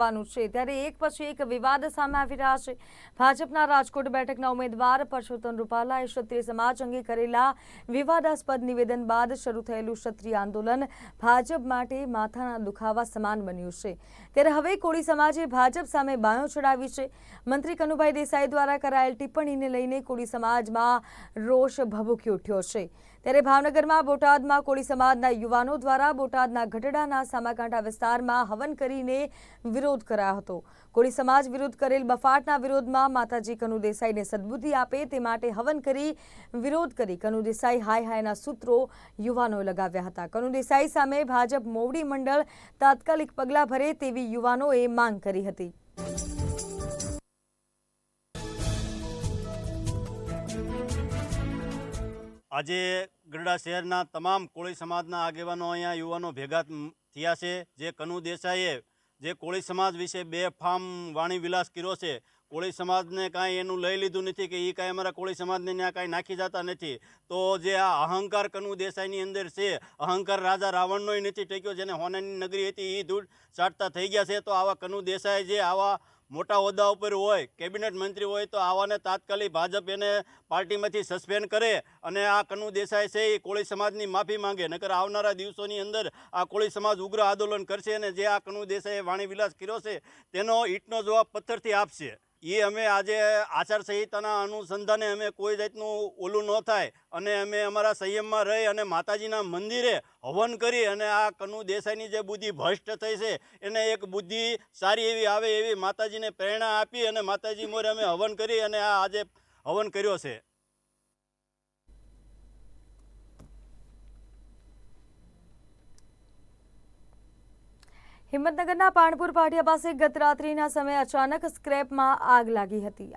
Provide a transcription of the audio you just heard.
વાનું છે. ત્યારે એક પછી એક વિવાદ સામે આવી રહ્યા છે. ભાજપના રાજકોટ બેઠકના ઉમેદવાર પરસોત્તમ રૂપાલાએ ક્ષત્રિય સમાજ અંગે કરેલા વિવાદાસ્પદ નિવેદન બાદ શરૂ થયેલું ક્ષત્રિય આંદોલન ભાજપ માટે માથાના દુખાવા સમાન બન્યું છે. ત્યારે હવે કોળી સમાજે ભાજપ સામે બાયો ચડાવી છે. મંત્રી કનુભાઈ દેસાઈ દ્વારા કરાયેલ ટિપ્પણીને લઈને કોળી સમાજમાં રોષ ભભૂકી ઉઠ્યો છે. ત્યારે ભાવનગરમાં બોટાદમાં કોળી સમાજના યુવાનો દ્વારા બોટાદના ગઢડાના સામાકાંઠા વિસ્તારમાં હવન કરીને વિરોધ કરાયો હતો. કોળી સમાજ વિરોધ કરેલ બફાટના વિરોધમાં માતાજી કનુ દેસાઈને સદબુદ્ધિ આપે તે માટે હવન કરી વિરોધ કરી કનુ દેસાઈ હાય હાયના સૂત્રો યુવાનોએ લગાવ્યા હતા. કનુ દેસાઈ સામે ભાજપ મોવડી મંડળ તાત્કાલિક પગલાં ભરે તેવી યુવાનોએ માંગ કરી હતી. આજે ગરડા શહેરના તમામ કોળી સમાજના આગેવાનો અહીંયા યુવાનો ભેગા થયા છે. જે કનુ દેસાઈએ, જે કોળી સમાજ વિશે બે ફામ વાણી વિલાસ કર્યો છે. કોળી સમાજને કાંઈ એનું લઈ લીધું નથી કે એ કાંઈ અમારા કોળી સમાજને ત્યાં કાંઈ નાખી જતા નથી. તો જે આ અહંકાર કનુ દેસાઈની અંદર છે, અહંકાર રાજા રાવણનોય નથી ટેક્યો, જેને હોનાની નગરી હતી એ ધૂળ ચાટતા થઈ ગયા છે. તો આવા કનુ દેસાઈ જે આવા મોટા હોદ્દા ઉપર હોય, કેબિનેટ મંત્રી હોય, તો આવાને તાત્કાલિક ભાજપ એને પાર્ટીમાંથી સસ્પેન્ડ કરે અને આ કનુ દેસાઈ છે એ કોળી સમાજની માફી માંગે. નકર આવનારા દિવસોની અંદર આ કોળી સમાજ ઉગ્ર આંદોલન કરશે અને જે આ કનુ દેસાઈએ વાણી વિલાસ કર્યો છે, તેનો ઈંટનો જવાબ પથ્થરથી આપશે. એ અમે આજે આચારસંહિતાના અનુસંધાને અમે કોઈ જાતનું ઓલું ન થાય અને અમે અમારા સંયમમાં રહી અને માતાજીના મંદિરે હવન કરી અને આ કનુ દેસાઈની જે બુદ્ધિ ભ્રષ્ટ થઈ છે, એને એક બુદ્ધિ સારી એવી આવે એવી માતાજીને પ્રેરણા આપી અને માતાજી મોરે અમે હવન કરી અને આ આજે હવન કર્યો છે. હિંમતનગરના પાણપુર પાટિયા પાસે ગત રાત્રિના સમયે અચાનક સ્ક્રેપમાં આગ લાગી હતી.